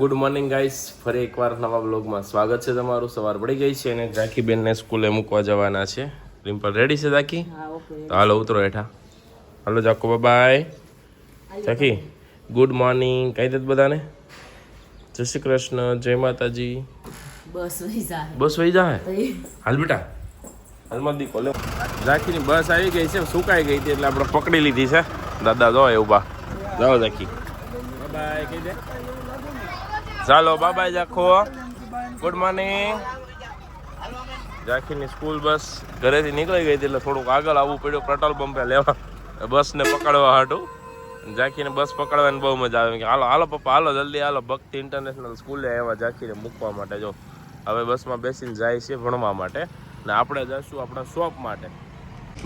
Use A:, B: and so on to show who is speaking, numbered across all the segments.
A: Good morning guys ફરી એકવાર નવા બ્લોગમાં સ્વાગત છે તમારું. સવાર પડી ગઈ છે અને ઝાંકી બેનને સ્કૂલે મૂકવા જવાના છે. રિમ્પલ રેડી છે ઝાકી તો હાલો ઉતરો હેઠા. હાલો જાકો બાય ઝાકી ગુડ મોર્નિંગ કહી દેત બધાને. જય શ્રી કૃષ્ણ જય માતાજી.
B: બસ વહી જાય
A: બસ વહી જાય હાલ બેટા. હાલમાં દીકો લે ઝાકીની બસ આવી ગઈ છે સુકાઈ ગઈ હતી એટલે આપણે પકડી લીધી છે. દાદા જો એ બા જાઓ ઝાકી બાય કહી દે. ચાલો બાય જાખો ગુડ મોર્નિંગ જાખીની સ્કૂલ બસ ઘરેથી નીકળી ગઈ હતી એટલે થોડુંક આગળ આવવું પડ્યું. પેટ્રોલ પંપે લેવા. બસને પકડવા હાટું. જાખીને બસ પકડવાની બહુ મજા આવે. કે હાલો હાલો પપ્પા, હાલો, જલ્દી હાલો. ભક્તિ ઇન્ટરનેશનલ સ્કૂલે આવ્યા જાખીને મૂકવા માટે. જો, હવે બસમાં બેસીને જાય છે ભણવા માટે. ને આપણે જઈશું આપણા શોપ માટે.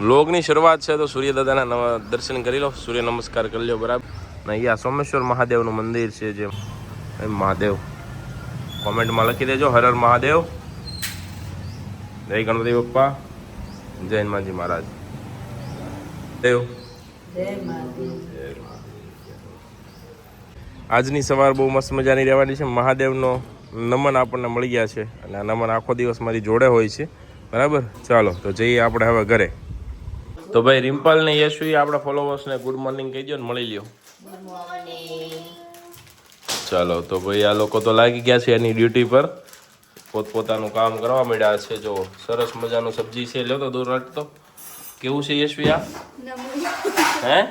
A: લોગની શરૂઆત છે તો સૂર્યદાદાના દર્શન કરી લો. સૂર્ય નમસ્કાર કરી લો બરાબર. ને અહીંયા સોમેશ્વર મહાદેવનું મંદિર છે જે મહાદેવ. કોમેન્ટમાં લખી દેજો હર હર મહાદેવ. જય ગણપતિ બપ્પા જય હનુમાનજી મહારાજ. દેવ. આજની સવાર બહુ મસ્ત મજાની રહેવાની છે. મહાદેવનો નમન આપણને મળી ગયા છે. અને આ નમન આખો દિવસ મારી જોડે હોય છે. બરાબર? ચાલો તો જઈએ આપણે હવે ઘરે. તો ભાઈ રિમ્પલ ને યશવી આપણા ફોલોવર્સને ગુડ મોર્નિંગ કહી દો ને મળી લ્યો. ચાલો તો ભાઈ આ લોકો તો લાગી ગયા છે એની ડ્યુટી પર. પોતપોતાનું કામ કરવા માંડ્યા છે. જો સરસ મજાનું સબ્જી છે. લ્યો તો દૂર રાખતો કેવું છે યશવી આ? હે?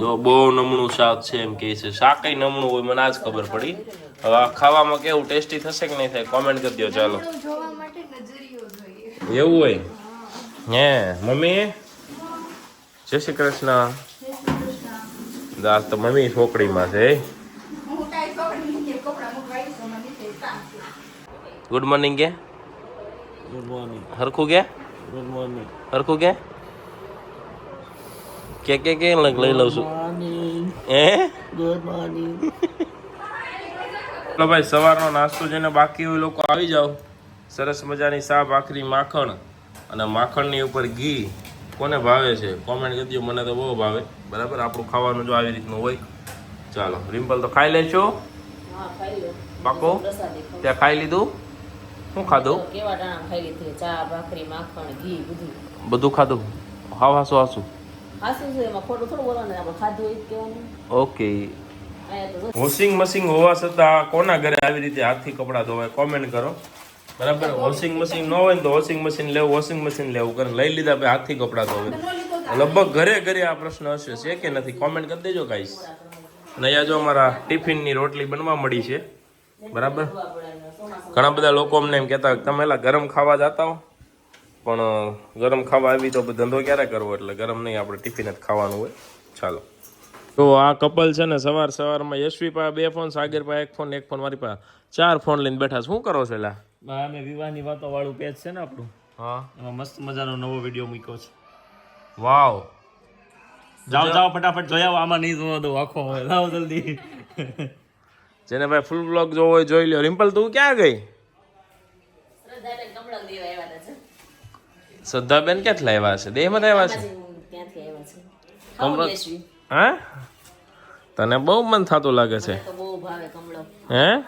A: જો બહુ નમણું શાક છે એમ કહે છે. શાક કઈ નમણું હોય મને આજ ખબર પડી. હવે ખાવામાં કેવું ટેસ્ટી થશે કે નહીં થાય? કોમેન્ટ કરી દો ચાલો. એવું હોય? હે. મમ્મી? જય શ્રી કૃષ્ણ. દાસ તો મમ્મી છોકરીમાં છે ગુડ મોર્નિંગ કે
C: ગુડ મોર્નિંગ
A: હરખું કે
C: ગુડ મોર્નિંગ
A: હરખું કે કે કે કે લગ લઈ લઉં છું
C: એ
A: હે
C: ગુડ મોર્નિંગ
A: ચલો ભાઈ સવારનો નાસ્તો જેને બાકી હોય લોકો આવી જાઓ. સરસ મજાની સા ભાખરી માખણ અને માખણની ઉપર ઘી. કોને ભાવે છે? કોમેન્ટ કરી દો મને તો બહુ ભાવે. બરાબર? આપણું ખાવાનું જો આવી રીતનું હોય. ચાલો રિમ્પલ તો ખાઈ લેશો?
B: હા
A: પાકો? ત્યાં ખાઈ લીધું? શું ખાધું?
B: કેવા ટાણા ખાઈ લીધી ચા ભાખરી માખણ ઘી બધું.
A: બધું ખાધું? હાવ હાસું હાસું.
B: હાસું છે એમાં ખોટું થોડું બોલવાનું આપણે ખાધું એ જ કહેવાનું.
A: ઓકે. વોશિંગ મશીન હોવા છતાં કોના ઘરે આવી રીતે હાથથી કપડાં ધોવાય કોમેન્ટ કરો. બરાબર? વોશિંગ મશીન ન હોય ને તો વોશિંગ મશીન લેવું વોશિંગ મશીન લેવું. કરે લઈ લીધા પછી હાથથી કપડાં ધોવે. લગભગ ઘરે ઘરે આ પ્રશ્ન હશે છે કે નથી? કોમેન્ટ કરી દેજો ગાઈસ અને અહીંયા જો અમારા ટિફિનની રોટલી બનવા મળી છે. બરાબર? ઘણા બધા લોકો અમને એમ કહેતા તમે એલા ગરમ ખાવા જતા હો. પણ ગરમ ખાવા આવી તો ધંધો ક્યારે કરવો? એટલે ગરમ નહીં આપણે ટિફિન જ ખાવાનું હોય. ચાલો. તો આ કપલ છે ને સવાર સવારમાં યશવી પાસે બે ફોન સાગર પાસે એક ફોન એક ફોન મારી પાસે ચાર ફોન લઈને બેઠા છે. શું કરો છો એલા?
C: અમે વિવાહની વાતો વાળું પેજ છે ને આપણું.
A: હા.
C: એમાં મસ્ત મજાનો નવો વીડિયો મૂક્યો છે.
A: વાવ.
C: જાઓ જાઓ ફટાફટ જોયા આમાં નહીં જોવા દો આખો જાઓ લાવો જલ્દી.
A: જેને ભાઈ ફૂલ બ્લોગ જોવો હોય જોઈ લ્યો. રિમ્પલ તું ક્યાં ગઈ?
B: શ્રદ્ધાબેન
A: ક્યાંથી લાવ્યા છે દેહમાં લાવ્યા છે? હા? તને બહુ મન થતું લાગે છે. હે?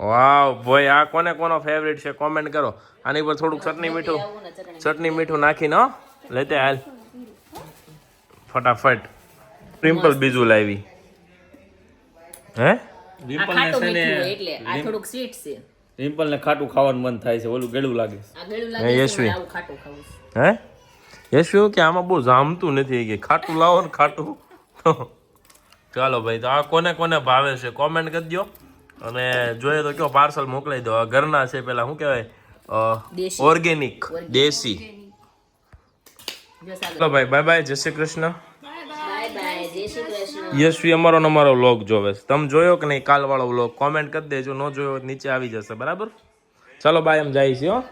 A: વાવ ભાઈ આ કોને કોનો ફેવરિટ છે? કોમેન્ટ કરો. આની પર થોડુંક ચટણી મીઠું
B: ચટણી?
A: મીઠું નાખીને લેતે હાલ. ફટાફટ. રિમ્પલ બીજું લાવી. હે?
C: રિમ્પલ છે ને
B: એટલે આ થોડુંક સ્વીટ છે.
C: રિમ્પલ ને ખાટું ખાવાનું મન થાય છે ઓલું ગળું લાગે
B: આ ગળું
A: હે,
B: લાગે
A: યશવી.
B: ખાટું ખાવું
A: હે? યશુ કે આમાં બહુ જામતું નથી કે ખાટું લાવો ને ખાટું. ચાલો ભાઈ તો આ કોને કોને ભાવે છે કોમેન્ટ કરી દો અને જોઈએ તો કયો પાર્સલ મોકલાઈ દો. આ ઘરના છે પેલા શું કહેવાય? ઓર્ગેનિક દેશી. ચાલો ભાઈ બાય બાય જય શ્રી કૃષ્ણ. યશવી અમારો અમારો વ્લોગ જોવે છે. તમે જોયો કે નહીં? કાલવાળો વ્લોગ કોમેન્ટ કરી દેજો. ન જોયો તો નીચે આવી જશે. બરાબર? ચાલો ભાઈ એમ જાય છે હો.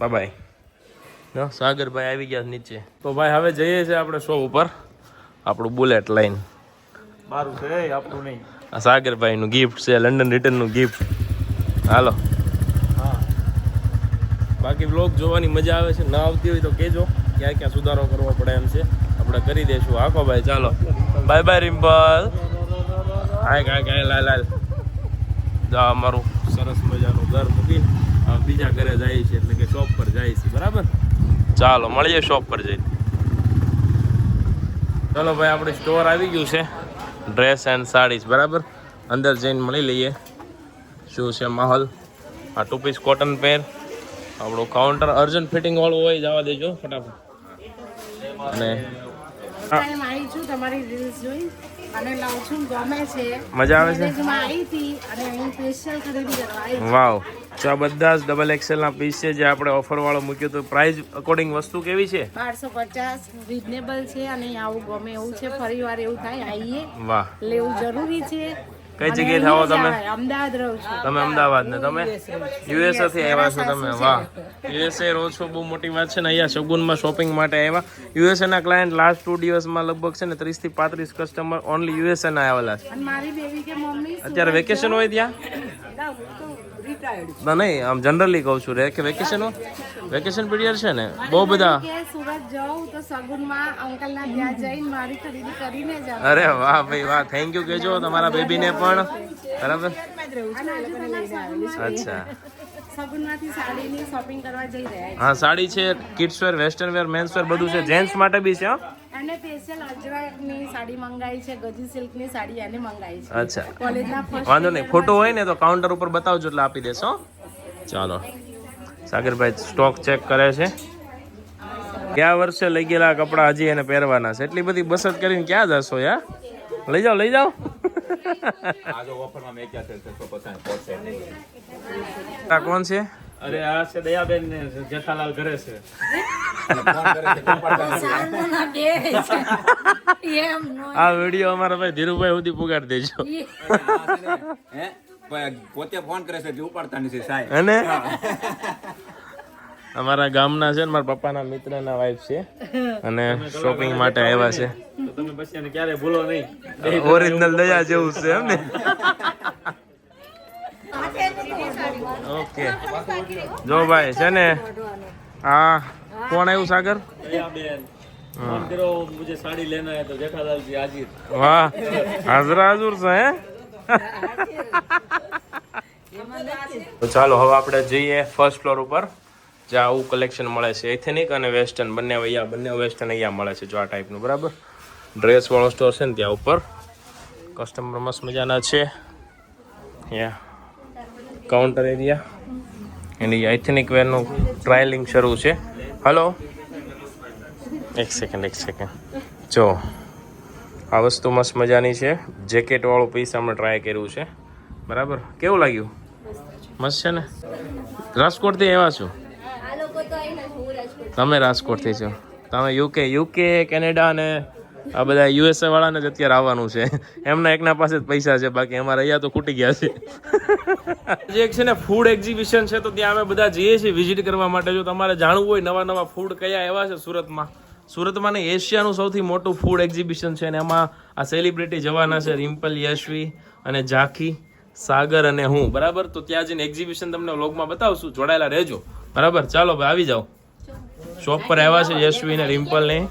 A: બાય બાય સાગરભાઈ આવી ગયા છે નીચે. તો ભાઈ હવે જઈએ છીએ આપણે શો ઉપર. આપણું બુલેટ લઈને
C: મારું છે આપણું નહીં.
A: આ સાગરભાઈનું ગિફ્ટ છે લંડન રિટર્નનું ગિફ્ટ હાલો.
C: હા.
A: બાકી વ્લોગ જોવાની મજા આવે છે. ના આવતી હોય તો કહેજો ક્યાં ક્યાં સુધારો કરવો પડે એમ છે. આપણે કરી દઈશું આખો ભાઈ, ચાલો. Bye bye, Rimple. હાય કાંઈ કાંઈ લાલ લાલ. જા, અમારું સરસ મજાનું ઘર મૂકી બીજા ઘરે જાય છે, એટલે કે શોપ પર જાય છે, બરાબર? ચાલો, મળીએ શોપ પર જઈને. ચાલો ભાઈ, આપણે સ્ટોર આવી ગયું છે. ડ્રેસ એન્ડ સાડીઝ બરાબર? અંદર જઈને મળી લઈએ. શું છે માહોલ? આ ટુ પીસ કોટન પેર આપણું કાઉન્ટર અર્જન્ટ ફિટિંગ વાળું હોય, જવા દેજો, ફટાફટ. અને
D: ટાઈમ આવી છું તમારી રીલ્સ જોઈ. અને લઉં છું ગમે છે.
A: મજા આવે છે?
D: મેરેજમાં આવી હતી અને અહીં સ્પેશિયલ ખરીદી કરવા આવી
A: વાવ. તો આ બધા જ ડબલ એક્સેલ ના પીસ છે જે આપણે ઓફર વાળો મૂક્યો તો પ્રાઇસ અકોર્ડિંગ વસ્તુ કેવી છે?
D: બારસો પચાસ રિઝનેબલ છે અને આવું ગમે એવું છે. ફરી વાર એવું થાય આવીએ.
A: વાહ.
D: લેવું જરૂરી છે.
A: કઈ જગ્યાએ થાવો તમે?
D: અમદાવાદ રહો છો.
A: તમે અમદાવાદ ને તમે? યુએસએ થી આવ્યા છો તમે? વાહ. યુએસએ રહો છો બહુ મોટી વાત છે ને અહીંયા શગુનમાં શોપિંગ માટે આવ્યા. યુએસએ ના ક્લાયન્ટ લાસ્ટ ટુ દિવસમાં લગભગ છે ને ત્રીસથી પાંત્રીસ કસ્ટમર ઓનલી યુએસએ ના આવેલા છે.
D: અને મારી બેબી કે મમ્મી
A: અત્યારે વેકેશન હોય ત્યાં? ના નહીં આમ જનરલી કહું છું રે કે વેકેશન વેકેશન પીરિયડ છે ને? બહુ બધા
D: સુરત જાઉં તો સગુનમાં અંકલના ત્યાં જઈને મારી ખરીદી કરીને જાઉં
A: અરે વાહ ભાઈ વાહ થેન્ક યુ કહેજો તમારા બેબીને પણ. બરાબર. અચ્છા.
D: સગુનમાંથી સાડીની શોપિંગ કરવા જઈ રહ્યા
A: હા સાડી છે kids wear western wear men's wear બધું છે. જેન્ટ્સ માટે બી છે હો?
D: અને સ્પેશિયલ અજરકની સાડી મંગાઈ છે ગજી સિલ્કની સાડી એને મંગાઈ છે.
A: અચ્છા.
D: કોલેજના ફર્સ્ટ
A: વાંધો નહીં ફોટો હોય ને તો કાઉન્ટર ઉપર બતાવજો એટલે આપી દેશો. ચાલો. સાગરભાઈ સ્ટોક ચેક કરે છે. ગયા વર્ષે લઈ ગયેલા કપડાં હજી એને પહેરવાના છે. એટલી બધી બસત કરીને ક્યાં જશો યાર લઈ જાઓ લઈ જાઓ. આ કોણ છે?
C: અરે આ છે દયાબેન ને જેઠાલાલ ઘરે છે.
A: આ વીડિયો અમારા ભાઈ ધીરુભાઈ સુધી પુગાડી દેજો.
E: પોતે ફોન કરે છે ઉપાડતા નથી સાહેબ.
A: અને અમારા ગામના છે ને મારા પપ્પાના મિત્રના વાઈફ છે. અને શોપિંગ માટે આવ્યા છે.
C: તો તમે પછી એને ક્યારે ભૂલો નહીં.
A: ઓરિજિનલ દયા જેવું છે એમ ને? ઓકે. જો ભાઈ છે ને? હા. કોણ આવ્યું સાગર? વાહ. હાજરા હાજુર છે હે? તો ચાલો હવે આપણે જઈએ ફર્સ્ટ ફ્લોર ઉપર જ્યાં આવું કલેક્શન મળે છે એથેનિક અને વેસ્ટર્ન બંને અહીંયા બંને વેસ્ટર્ન અહીંયા મળે છે જો આ ટાઈપનું બરાબર? ડ્રેસ વાળો સ્ટોર છે ને ત્યાં ઉપર. કસ્ટમર મસ્ત મજાના છે. યા કાઉન્ટર એરિયા એની એથેનિક વેરનું ટ્રાયલિંગ શરૂ છે. હલો એક સેકન્ડ એક સેકન્ડ જો આ વસ્તુ મસ્ત મજાની છે. જેકેટવાળું પીસ અમે ટ્રાય કર્યું છે. બરાબર? કેવું લાગ્યું? મસ્ત છે ને? રાજકોટથી એવા છો? તમે રાજકોટથી છો. તમે યુકે યુકે કેનેડા અને આ બધા યુએસએ વાળાને જ અત્યારે આવવાનું છે. એમના એકના પાસે જ પૈસા છે, બાકી અમારે અહીંયા તો ખૂટી ગયા છે. જે એક છે ને ફૂડ એક્ઝિબિશન છે, તો ત્યાં અમે બધા જઈએ છીએ વિઝિટ કરવા માટે. જો તમારે જાણવું હોય નવા નવા ફૂડ કયા એવા છે સુરતમાં સુરતમાં ને એશિયાનું સૌથી મોટું ફૂડ એક્ઝિબિશન છે ને એમાં આ સેલિબ્રિટી જવાના છે રિમ્પલ, યશવી અને ઝાંખી, સાગર અને હું. બરાબર? તો ત્યાં જઈને એક્ઝિબિશન તમને વ્લોગમાં બતાવશું. જોડાયેલા રહેજો. બરાબર? ચાલો ભાઈ, આવી જાઓ. શોપ પર આવ્યા છે યશવી ને રિમ્પલ ને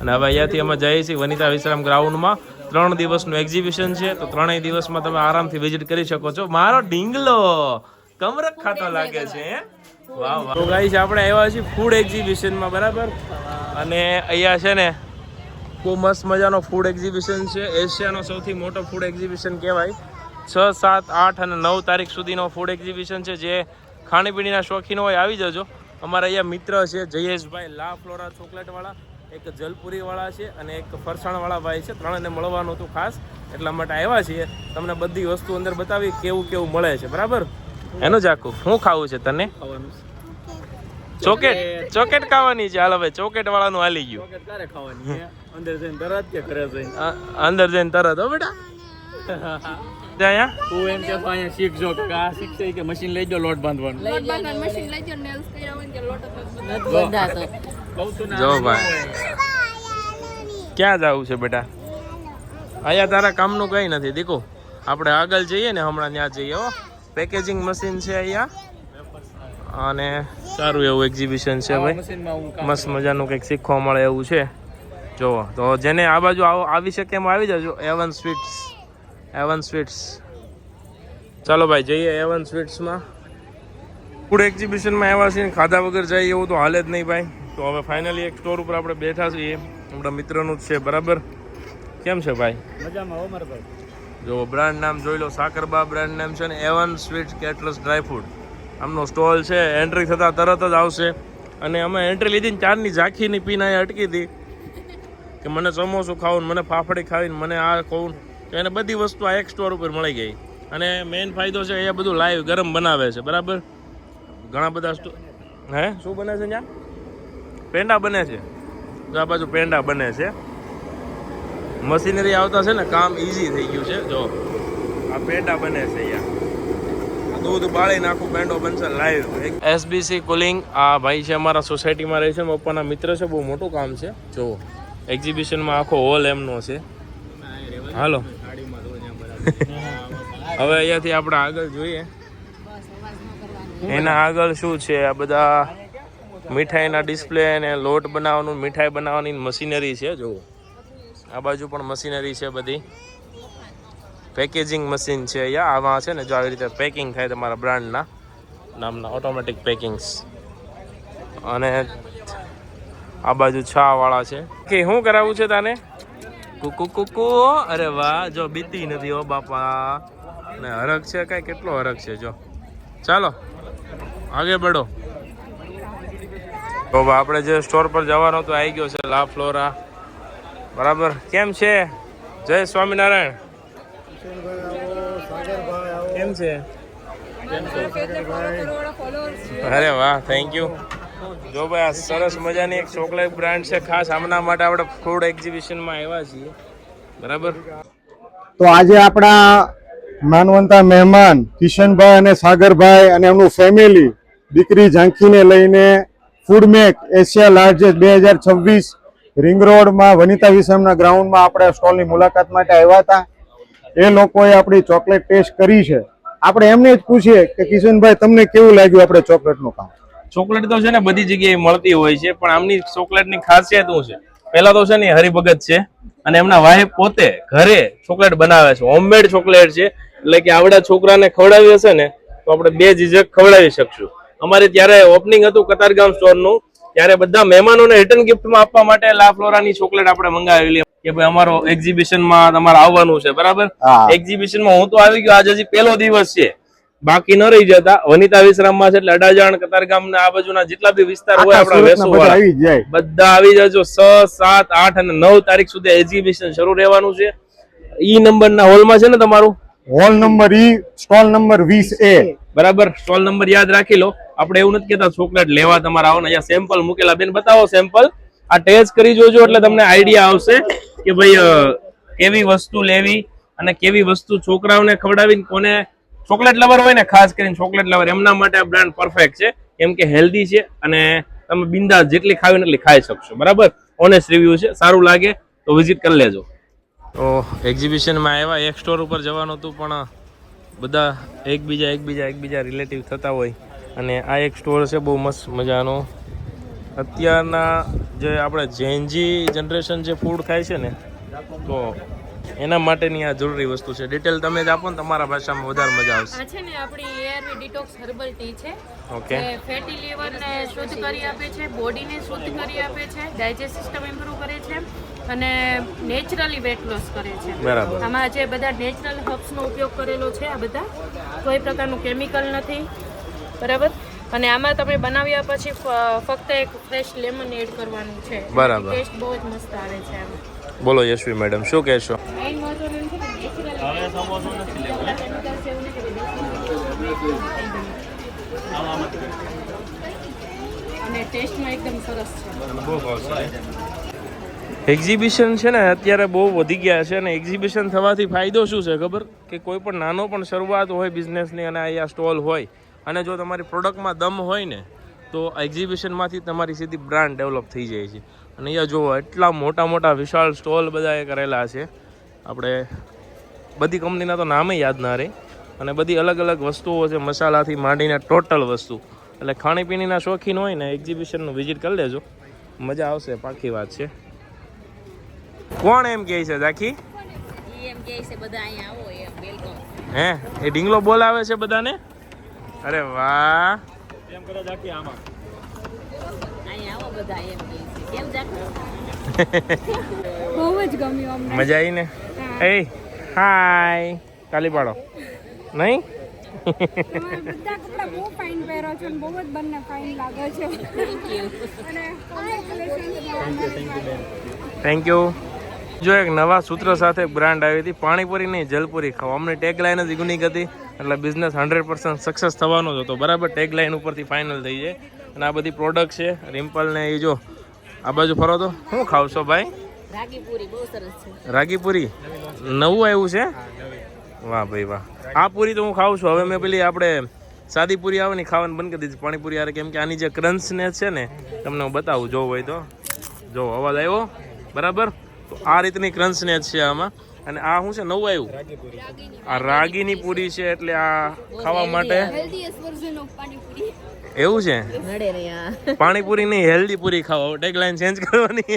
A: અને હવે અહીંયાથી અમે જઈએ છીએ વનિતા વિશ્રામ ગ્રાઉન્ડમાં. ત્રણ દિવસનું એક્ઝિબિશન છે, તો ત્રણેય દિવસમાં તમે આરામથી વિઝિટ કરી શકો છો. મારો ઢીંગલો કમરક ખાતો લાગે છે? વાહ વાહ. તો ગાઈસ આપણે આવ્યા છીએ ફૂડ એક્ઝિબિશનમાં બરાબર? અને અહીંયા છે ને, બહુ મસ્ત મજાનો ફૂડ એક્ઝિબિશન છે. એશિયાનો સૌથી મોટો ફૂડ એક્ઝિબિશન કહેવાય. છ, સાત, આઠ અને નવ તારીખ સુધીનો ફૂડ એક્ઝિબિશન છે, જે ખાણીપીણીના શોખીનો હોય, આવી જજો. અમારા અહીંયા મિત્ર છે જયેશભાઈ, લા ફ્લોરા ચોકલેટવાળા. એક જલપુરીવાળા છે અને એક ફરસાણવાળા ભાઈ છે. ત્રણેને મળવાનું હતું ખાસ. એટલા માટે આવ્યા છીએ. તમને બધી વસ્તુ અંદર બતાવી કેવું કેવું મળે છે. બરાબર? એનું જ આખું. શું ખાવું છે તને?
C: ખાવાનું.
A: ચોકેટ. ચોકેટ. ખાવાની છે. હાલ હવે ચોકેટ વાળાનું હાલી ગયું
C: અંદર જઈને તરત કે ઘરે જઈને?
A: અંદર જઈને તરત. હો બેટા. ત્યાં અહીંયા?
C: તું એમ કે તો અહીંયા શીખજો કે આ શીખશે કે મશીન લઈ જો લોટ બાંધવાનું. કહું છું ને
A: જો ભાઈ. ક્યાં જવું છે બેટા? અહીંયા તારા કામનું કંઈ નથી દીકુ. આપણે આગળ જઈએ ને હમણાં ત્યાં જઈએ હો. પેકેજિંગ મશીન છે અહીંયા. અને સારું એવું એક્ઝિબિશન છે ભાઈ. મસ્ત મજાનું કંઈક શીખવા મળે એવું છે. જુઓ. તો જેને આ બાજુ આવો આવી શકે એમ આવી જજો. એવન સ્વીટ્સ એવન સ્વીટ્સ ચાલો ભાઈ જઈએ એવન સ્વીટ્સમાં ફૂડ એક્ઝિબિશનમાં આવ્યા છીએ ખાધા વગર જઈએ એવું તો હાલે જ નહીં ભાઈ. તો હવે ફાઇનલી એક સ્ટોર ઉપર આપણે બેઠા છીએ. આપણા મિત્રનું જ છે બરાબર? કેમ છે ભાઈ?
C: મજામાં ભાઈ.
A: જો બ્રાન્ડ નામ જોઈ લો સાકરબા બ્રાન્ડ નામ છે ને એવન સ્વીટ કેટલસ ડ્રાયફ્રૂટ આમનો સ્ટોલ છે એન્ટ્રી થતાં તરત જ આવશે. અને અમે એન્ટ્રી લીધી ને ચારની ઝાંખીની પીને અહીંયા અટકી હતી. કે મને સમોસું ખાવું ને મને ફાફડી ખાવીને મને આ ખાવું તો એને બધી વસ્તુ આ એક સ્ટોર ઉપર મળી ગઈ. અને મેઇન ફાયદો છે અહીંયા બધું લાઈવ ગરમ બનાવે છે બરાબર? ઘણા બધા સ્ટો હે? શું બને છે ત્યાં? પેંડા બને છે. તો આ બાજુ પેંડા બને છે. મશીનરી આવતા છે ને કામ ઇઝી થઈ ગયું છે જો. આ પેંડા બને છે અહીંયા. દૂધ બાળી નાખું પેંડો બનશે લાઈવ એસબીસી કુલિંગ આ ભાઈ છે અમારા સોસાયટીમાં રહે છે પપ્પાના મિત્ર છે બહુ મોટું કામ છે. જો એક્ઝિબિશનમાં આખો હોલ એમનો છે. હાલો. હવે અહીંયાથી આપણે આગળ જોઈએ. એના આગળ શું છે? આ બધા મીઠાઈના ડિસ્પ્લે અને લોટ બનાવવાનું, મીઠાઈ બનાવવાની મશીનરી છે જો આ બાજુ પણ મશીનરી છે બધી. પેકેજિંગ મશીન છે અહીંયા. આમાં છે ને જો આવી રીતે પેકિંગ થાય તમારા બ્રાન્ડના નામના ઓટોમેટિક પેકિંગ્સ અને આ બાજુ છાવાળા છે. કે શું કરાવવું છે તાને? કુકુ કુકુ અરે વાહ જો બીતી નથી હો બાપા. ને હરખ છે કઈ? કેટલો હરખ છે જો. ચાલો આગે બડો તો આપણે જે સ્ટોર પર જવાનો તો આવી ગયો છે લા ફ્લોરા. બરાબર? કેમ છે? જય સ્વામિનારાયણ. કેમ છે? અરે વાહ થેન્ક યુ જો ભાઈ, આ સરસ મજાની એક ચોકલેટ બ્રાન્ડ છે. ખાસ આમના માટે આપણે ફૂડ એક્ઝિબિશનમાં આવ્યા છીએ. બરાબર?
F: તો આજે આપણા માનવંતા મહેમાન કિશનભાઈ અને સાગરભાઈ અને એમનું ફેમિલી દીકરી ઝાંખીને લઈને ફૂડમેક એશિયા લાર્જેસ્ટ બે હજાર છવ્વીસ રિંગ રોડમાં વનિતા વિષમના ગ્રાઉન્ડમાં આપણે સ્ટોલની મુલાકાત માટે આવ્યા હતા. એ લોકોએ આપણી ચોકલેટ ટેસ્ટ કરી છે. આપણે એમને જ પૂછીએ કે કિશનભાઈ, તમને કેવું લાગ્યું આપણે ચોકલેટનું કામ?
A: ચોકલેટ તો છે ને બધી જગ્યાએ મળતી હોય છે પણ આમની ચોકલેટની ખાસિયત શું છે? પહેલા તો છે ને હરિભગત છે અને એમના વાઈફ પોતે ઘરે ચોકલેટ બનાવે છે. હોમમેડ ચોકલેટ છે. એટલે કે આવડા છોકરાને ખવડાવી હશે ને તો આપણે બે જીજક ખવડાવી શકશું. અમારે ત્યારે ઓપનિંગ હતું કતારગામ સ્ટોરનું ત્યારે બધા મહેમાનોને રિટર્ન ગિફ્ટમાં આપવા માટે લા ફ્લોરાની ચોકલેટ આપણે મંગાવેલી. કે ભાઈ અમારો એક્ઝિબિશનમાં તમારે આવવાનું છે બરાબર. એક્ઝિબિશનમાં હું તો આવી ગયો. આજે હજી પહેલો દિવસ છે. બાકી ન રહી જતા. વનિતા વિશ્રામમાં છે એટલે અડાજણ કતારગામ ના આ બાજુના જેટલા બી વિસ્તાર હોય આપણા વેસુ
F: બધા આવી
A: જજો છ સાત આઠ અને નવ તારીખ સુધી એક્ઝિબિશન શરૂ રહેવાનું છે. ઈ નંબર ના હોલમાં છે ને તમારું?
F: હોલ નંબર ઈ સ્ટોલ નંબર વીસ એ.
A: બરાબર સ્ટોલ નંબર યાદ રાખી લો. આપણે એવું નથી કેતા ચોકલેટ લેવા તમારે આવો ને અહીંયા સેમ્પલ મૂકેલા. બેન બતાવો સેમ્પલ આ ટેસ્ટ કરી જોજો એટલે તમને આઈડિયા આવશે કે ભાઈ કેવી વસ્તુ લેવી અને કેવી વસ્તુ છોકરાઓને ખવડાવીને કોને ચોકલેટ લવર હોય ને, ખાસ કરીને ચોકલેટ લવર એમના માટે આ બ્રાન્ડ પરફેક્ટ છે. કેમ કે હેલ્ધી છે અને તમે બિંદા જેટલી ખાવી એટલી ખાઈ શકશો. બરાબર? ઓનેસ્ટ રિવ્યુ છે. સારું લાગે તો વિઝિટ કરી લેજો. તો એક્ઝિબિશનમાં આવ્યા. એક સ્ટોર ઉપર જવાનું હતું, પણ બધા એકબીજા એકબીજા એકબીજા રિલેટિવ થતા હોય. અને આ એક સ્ટોર છે, બહુ મસ્ત મજાનો. અત્યારના જે આપણે જેનજી જનરેશન જે ફૂડ ખાય છે ને, તો એના માટેની આ જરૂરી વસ્તુ છે. ડિટેલ તમે જ આપો ને તમારા ભાષામાં વધારે મજા આવશે.
G: આ છે ને આપણી એઆરવી ડિટોક્સ હર્બલ ટી છે.
A: ઓકે.
G: ફેટી લીવરને શુદ્ધ કરી આપે છે બોડીને શુદ્ધ કરી આપે છે ડાયજેસ્ટ સિસ્ટમ ઇમ્પ્રૂવ કરે છે અને નેચરલી વેટ લોસ કરે છે.
A: બરાબર.
G: આમાં જે બધા નેચરલ હર્બ્સનો ઉપયોગ કરેલો છે આ બધા કોઈ પ્રકારનું કેમિકલ નથી. બરાબર? અને આમાં તમે બનાવ્યા પછી ફક્ત એક ફ્રેશ લેમન એડ કરવાનું છે.
A: બરાબર.
G: ટેસ્ટ બહુ જ મસ્ત આવે છે આમ.
A: બોલો યશવી મેડમ શું કહેશો? એક્ઝિબિશન છે. ને અત્યારે બહુ વધી ગયા છે અને એક્ઝિબિશન થવાથી ફાયદો શું છે ખબર? કે કોઈ પણ નાનો પણ શરૂઆત હોય બિઝનેસની અને અહીંયા સ્ટોલ હોય અને જો તમારી પ્રોડક્ટમાં દમ હોય ને તો એક્ઝિબિશનમાંથી તમારી સીધી બ્રાન્ડ ડેવલપ થઈ જાય છે. અને અહીંયા જુઓ એટલા મોટા મોટા વિશાળ સ્ટોલ બધાએ કરેલા છે. આપણે બધી કંપનીના તો નામે યાદ ના રહે અને બધી અલગ અલગ વસ્તુઓ છે મસાલાથી માંડીને ટોટલ વસ્તુ. એટલે ખાણીપીણીના શોખીન હોય ને એક્ઝિબિશનનું વિઝિટ કરી લેજો. મજા આવશે પાકી વાત છે. કોણ એમ કહે છે ઝાખી?
B: ઈ એમ કહે છે બધા અહીંયા આવો એમ
A: હે? એ ડીંગલો બોલાવે છે બધાને? અરે વાહ!
C: એમ કરો જાકી આમાં.
B: અહીંયા આવો બધા એમ
D: બહુ જ ગમ્યું અમને.
A: મજા આવી ને? એ હાય. કાલી પાડો. નહીં
D: બધા કપડા બહુ ફાઇન પહેરો છો અને બહુ જ બંને ફાઇન લાગો છો.
A: થેન્ક યુ જો એક નવા સૂત્ર સાથે બ્રાન્ડ આવી હતી પાણીપુરી નહીં જલપુરી ખાવ અમને ટેગ લાઈન જ યુનિક હતી એટલે બિઝનેસ હંડ્રેડ પર્સન્ટ સક્સેસ થવાનો જ હતો. બરાબર ટેગ લાઈન ઉપરથી ફાઇનલ થઈ જાય. અને આ બધી પ્રોડક્ટ છે રિમ્પલ ને એ જો આ બાજુ ફરો તો. શું ભાઈ?
B: સરસ છે.
A: રાગીપુરી? નવું આવ્યું છે? વાહ ભાઈ વાહ. આ પૂરી તો હું ખાઉં છું. હવે મેં પેલી આપણે સાદી પૂરી આવે ને ખાવાની બંધ કરી દીધી. પાણીપુરી આરે કેમ કે આની જે ક્રન્ચનેસ છે ને તમને હું બતાવું જોવું હોય તો. જો અવાજ આવ્યો? બરાબર? તો આ રીતની ક્રન્ચનેસ છે આમાં. અને આ શું છે? નવું આવ્યું? આ રાગીની પૂરી છે એટલે આ ખાવા માટે એવું છે? પાણીપુરી નહીં હેલ્ધી પૂરી ખાઓ. ટેગલાઈન ચેન્જ કરવાની.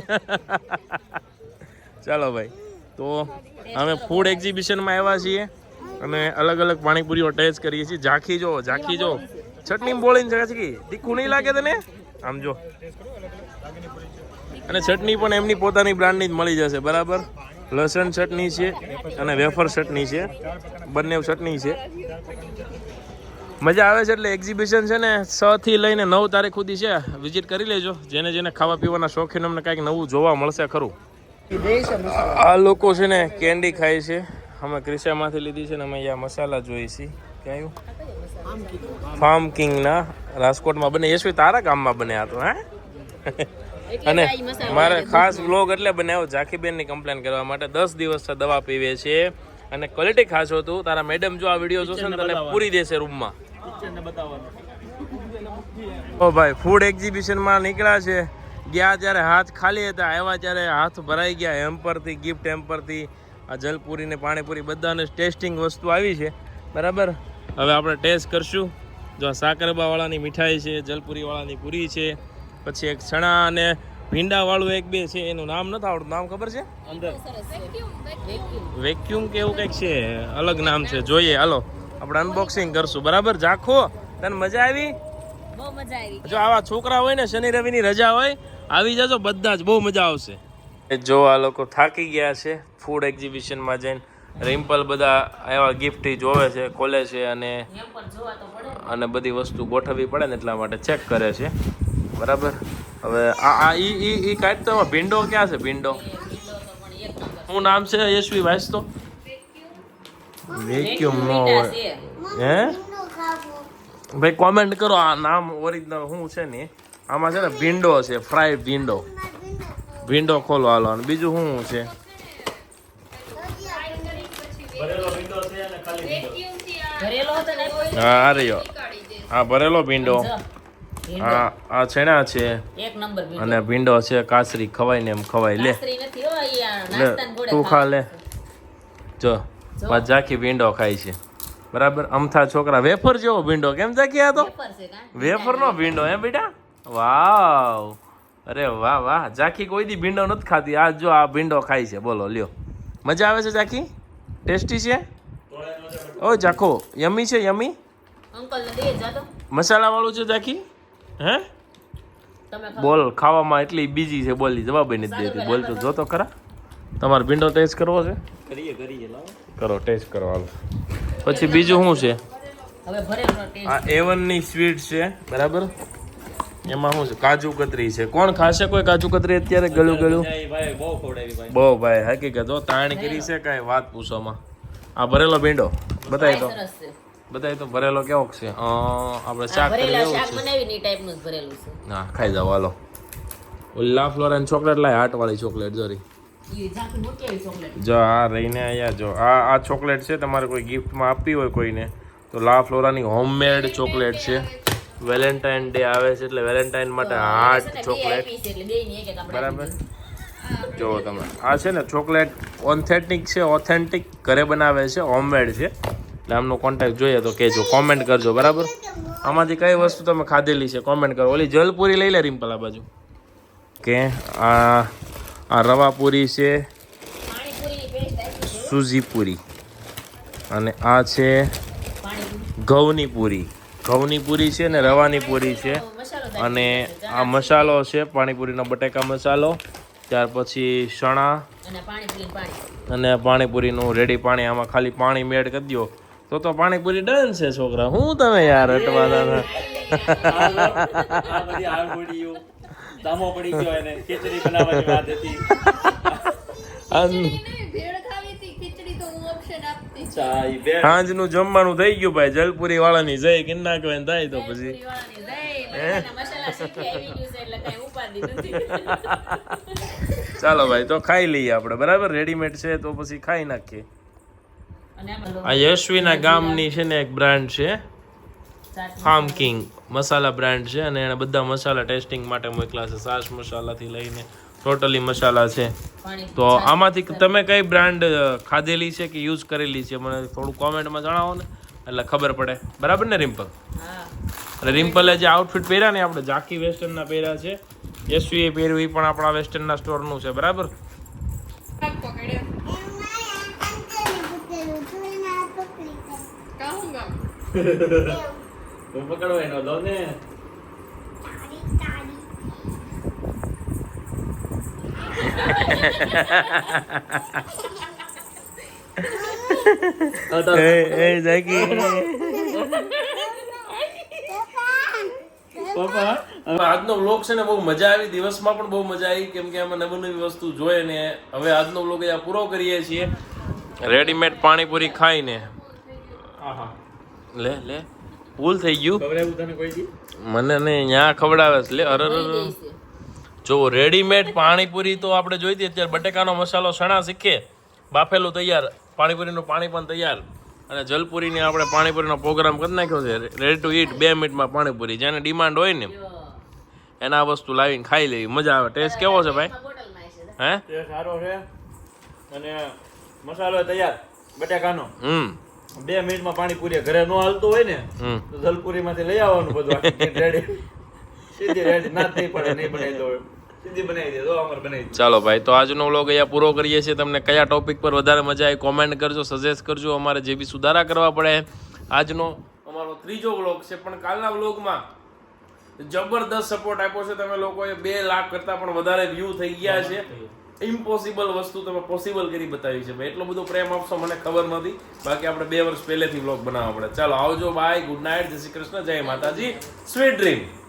A: ચાલો ભાઈ. તો અમે ફૂડ એક્ઝિબિશનમાં આવ્યા છીએ. અને અલગ અલગ પાણીપુરીઓ ટેસ્ટ કરીએ છીએ. ઝાંખી જો ઝાંખી જો. ચટણી છે કે તીખું નહીં લાગે તને? આમ જો. અને ચટણી પણ એમની પોતાની બ્રાન્ડની જ મળી જશે બરાબર? લસણ ચટણી છે અને વેફર ચટણી છે. બંને ચટણી છે. મજા આવે છે એટલે એક્ઝિબિશન છે ને છ થી લઈને નવ તારીખ સુધી છે. વિઝિટ કરી લેજો. જેને જેને ખાવા પીવાના શોખીન અમને કાંઈક નવું જોવા મળશે ખરું. આ લોકો છે ને કેન્ડી ખાય છે. અમે ક્રિશામાંથી લીધી છે ને અમે અહીંયા મસાલા જોઈએ છીએ. ક્યાં ફાર્મ કિંગના રાજકોટમાં બને. યશવી તારા ગામમાં બને આ તો હે? અને મારે ખાસ બ્લોગ એટલે બનાવ્યો. ઝાંખીબેનની કમ્પ્લેન કરવા માટે દસ દિવસ દવા પીવે છે. અને ક્વોલિટી ખાસ હતું. તારા મેડમ જો આ વીડિયો જોશે ને તને પૂરી દેશે રૂમમાં ઓ ભાઈ ફૂડ એક્ઝિબિશનમાં નીકળ્યા છે. ગયા ત્યારે હાથ ખાલી હતા આવ્યા ત્યારે હાથ ભરાઈ ગયા. હેમ્પરથી ગિફ્ટ હેમ્પરથી આ જલપુરી ને પાણીપુરી બધાને ટેસ્ટિંગ વસ્તુ આવી છે. બરાબર? હવે આપણે ટેસ્ટ કરશું. જો આ સાકરબાવાળાની મીઠાઈ છે જલપુરીવાળાની પૂરી છે પછી એક ચણા અને ભીંડાવાળું એક બે છે એનું નામ નથી આવડતું. નામ ખબર છે? અંદર. વેક્યુમ કે એવું કંઈક છે? અલગ નામ છે. જોઈએ હાલો. આપણે અનબોક્સિંગ કરશું. બરાબર? ઝાખો તને મજા આવી?
B: બહુ મજા આવી.
A: જો આવા છોકરા હોય ને શનિ રવિની રજા હોય આવી જજો બધા જ. બહુ મજા આવશે. જો આ લોકો થાકી ગયા છે ફૂડ એક્ઝિબિશનમાં જઈને. રિમ્પલ બધા એવા ગિફ્ટ જોવે છે ખોલે છે અને અને બધી વસ્તુ ગોઠવવી પડે ને એટલા માટે ચેક કરે છે. બરાબર? હવે આ આ ઈ ઈ ઈ કાઢ તો એમાં ભીંડો ક્યાં છે ભીંડો? શું નામ છે યશવી વાંચ તો વેક્યુમ નો હોય. હે? ભાઈ કોમેન્ટ કરો આ નામ ઓરિજિનલ શું છે ને? આમાં છે ને ભીંડો છે ફ્રાય ભીંડો. ભીંડો ખોલો હાલો અને બીજું શું છે?
B: ભરેલો હતો ને?
A: હા આ રહ્યો. હા ભરેલો ભીંડો. હા આ છેણા છે.
B: એક નંબર ભીંડો.
A: અને ભીંડો છે કાસરી ખવાય ને એમ ખવાય. લે. તું ખા લે. જો. બસ ઝાંખી ભીંડો ખાય છે. બરાબર? અમથા છોકરા વેફર જેવો ભીંડો કેમ ઝાંખી આ તો?
B: વેફર છે કાં?
A: વેફર નો ભીંડો હે બેટા? વાવ. અરે વાહ વાહ. ઝાંખી કોઈ દી ભીંડો નથી ખાતી આ જો આ ભીંડો ખાય છે. બોલો લ્યો. મજા આવે છે ઝાંખી ટેસ્ટી છે? ઓ ઝાખો યમી છે યમી?
B: અંકલ ને દે જા તો.
A: મસાલા વાળું છે ઝાંખી હે? બોલ ખાવામાં એટલી બીજી છે બોલી જવાબ નથી દેતી. બોલ તો જો તો ખરા. તમારે ભીંડો ટેસ્ટ કરવો છે?
C: કરીએ કરીએ લાવો.
A: કરો ટેસ્ટ કરો હાલો. પછી બીજું શું છે?
B: હવે ભરેલો ટેસ્ટ
A: આ એવનની સ્વીટ છે બરાબર? એમાં શું છે? કાજુ કતરી છે. કોણ ખાશે કોઈ કાજુ કતરી અત્યારે? ગળું ગળું?
C: ભાઈ ભાઈ. બહુ ભાઈ
A: હકીકત હો તાણ કરી છે કઈ વાત પૂછોમાં આ ભરેલો ભીંડો બતાવી તો.
B: સરસ
A: બતાવી તો ભરેલો કેવો છે? આપણે શાક કરી
B: ભરેલા
A: છે.
B: બનાવી ને ઈ ટાઈપનું જ ભરેલું છે.
A: ના ખાઈ જાવ હાલો. ઓલી ફ્લોર એન્ડ ચોકલેટ લાય હાટ વાળી ચોકલેટ જોરી જો આ રહીને અહીંયા જો આ આ ચોકલેટ છે તમારે કોઈ ગિફ્ટમાં આપવી હોય કોઈને તો લા ફ્લોરાની હોમમેડ ચોકલેટ છે. વેલેન્ટાઇન ડે આવે છે એટલે વેલેન્ટાઇન માટે હાર્ટ ચોકલેટ બરાબર? જો તમે આ છે ને ચોકલેટ ઓથેન્ટિક છે ઓથેન્ટિક ઘરે બનાવે છે હોમમેડ છે. એટલે આમનો કોન્ટેક્ટ જોઈએ તો કહેજો કોમેન્ટ કરજો બરાબર? આમાંથી કઈ વસ્તુ તમે ખાધેલી છે કોમેન્ટ કરો. ઓલી જલપુરી લઈ લે રિમ્પલ આ બાજુ. કે આ આ રવા પૂરી છે. સૂજી પૂરી અને આ છે ઘઉંની પૂરી. ઘઉંની પૂરી છે ને રવાની પૂરી છે. અને આ મસાલો છે પાણીપુરીનો બટેકા મસાલો ત્યાર પછી ચણા
B: અને
A: પાણીપુરીનું રેડી પાણી. આમાં ખાલી પાણી મેડ કરી દો તો તો પાણીપુરી ડન છે છોકરા. હું તમે યાર અટવા
C: દામો પડી ગયો એને ખીચડી બનાવવાની વાત હતી.
A: જમવાનું થઈ ગયું ભાઈ જલપુરી વાળાની જય કિન્ના કહેવાય થાય તો પછી.
B: પીવાની દહીં બધાના મસાલા શીખી આવી ગયું છે એટલે કઈ ઉપાધિ નથી.
A: ચાલો ભાઈ તો ખાઈ લઈએ આપણે બરાબર? રેડીમેડ છે તો પછી ખાઈ નાખીએ. આ યશવીના ગામની છે ને એક બ્રાન્ડ છે. ફાર્મ કિંગ મસાલા બ્રાન્ડ છે અને એણે બધા મસાલા ટેસ્ટિંગ માટે મોકલા છે. સાસ મસાલાથી લઈને ટોટલી મસાલા છે. તો આમાંથી તમે કઈ બ્રાન્ડ ખાધેલી છે કે યુઝ કરેલી છે? મને થોડું કોમેન્ટમાં જણાવો ને એટલે ખબર પડે. બરાબર ને રિમ્પલ?
B: હા.
A: અને રિમ્પલે જે આઉટફિટ પહેર્યા ને આપણે ઝાકી વેસ્ટર્નના પહેર્યા છે. યશવીએ પહેર્યું એ પણ આપણા વેસ્ટર્નના સ્ટોરનું છે. બરાબર?
C: હું પકડો એનો દો ને.
A: આજનો વ્લોગ છે ને બહુ મજા આવી. દિવસમાં પણ બહુ મજા આવી કેમ કે અમે નવી નવી વસ્તુ જોઈએ ને હવે આજનો વ્લોગ અહીંયા પૂરો કરીએ છીએ. રેડીમેડ પાણીપુરી ખાઈને.
C: આહા.
A: લે લે. ભૂલ થઈ ગયું. મને નહીં ન્યા ખવડાવે છે. લે અરે અરે જો રેડીમેડ પાણીપુરી તો આપણે જોઈ હતી અત્યારે. બટેકાનો મસાલો સણા શીખે. બાફેલું તૈયાર. પાણીપુરીનું પાણી પણ તૈયાર. અને જલપુરીની આપણે પાણીપુરીનો પ્રોગ્રામ કરી નાખ્યો છે. રેડી ટુ ઈટ બે મિનિટમાં પાણીપુરી. જેને ડિમાન્ડ હોય ને એના આ વસ્તુ લાવીને ખાઈ લેવી. મજા આવે. ટેસ્ટ કેવો છે ભાઈ? હે?
C: સારો છે. અને મસાલો તૈયાર. બટાકાનો.
A: હમ.
C: બે મિનિટમાં પાણી પૂરી ઘરે નો હાલતું હોય ને તો જલપુરી માંથી લઈ આવવાનું બધું રેડી. સીધી રેડી ના થઈ પડે નહીં બનાવી દો.
A: ચાલો ભાઈ તો આજનો વ્લોગ અહીંયા પૂરો કરીએ છીએ. તમને કયા ટોપિક પર વધારે મજા આવી કોમેન્ટ કરજો સજેસ્ટ કરજો. અમારે જે બી સુધારા કરવા પડે આજનો અમારો ત્રીજો વ્લોગ છે. પણ કાલના વ્લોગમાં જબરદસ્ત સપોર્ટ આપ્યો છે. તમે લોકોએ બે લાખ કરતાં પણ વધારે વ્યૂ થઈ ગયા છે. ઇમ્પોસિબલ વસ્તુ તમે પોસિબલ કરી બતાવી છે. ભાઈ એટલો બધો પ્રેમ આપશો, મને ખબર નથી. બાકી આપણે બે વર્ષ પહેલેથી વ્લોગ બનાવવા પડે. ચાલો, આવજો બાય ગુડ નાઇટ જય શ્રી કૃષ્ણ, જય માતાજી. Sweet dream